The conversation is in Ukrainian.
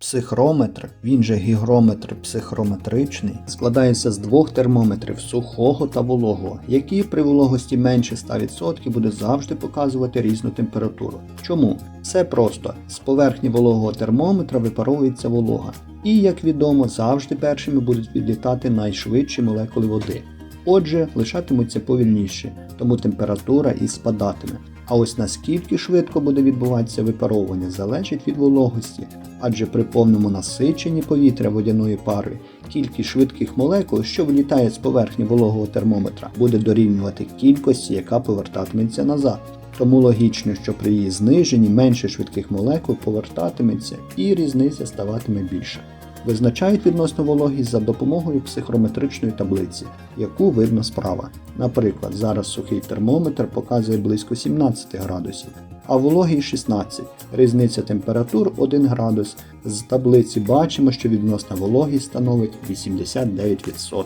Психрометр, він же гігрометр психрометричний, складається з двох термометрів сухого та вологого, які при вологості менше 100% буде завжди показувати різну температуру. Чому? Все просто. З поверхні вологого термометра випаровується волога. І, як відомо, завжди першими будуть відлітати найшвидші молекули води. Отже, лишатимуться повільніше, тому температура і спадатиме. А ось наскільки швидко буде відбуватися випаровування, залежить від вологості, адже при повному насиченні повітря водяною парою кількість швидких молекул, що вилітає з поверхні вологого термометра, буде дорівнювати кількості, яка повертатиметься назад. Тому логічно, що при її зниженні менше швидких молекул повертатиметься і різниця ставатиме більша. Визначають відносно вологість за допомогою психрометричної таблиці, яку видно справа. Наприклад, зараз сухий термометр показує близько 17 градусів, а вологий 16. Різниця температур 1 градус. З таблиці бачимо, що відносна вологість становить 89%.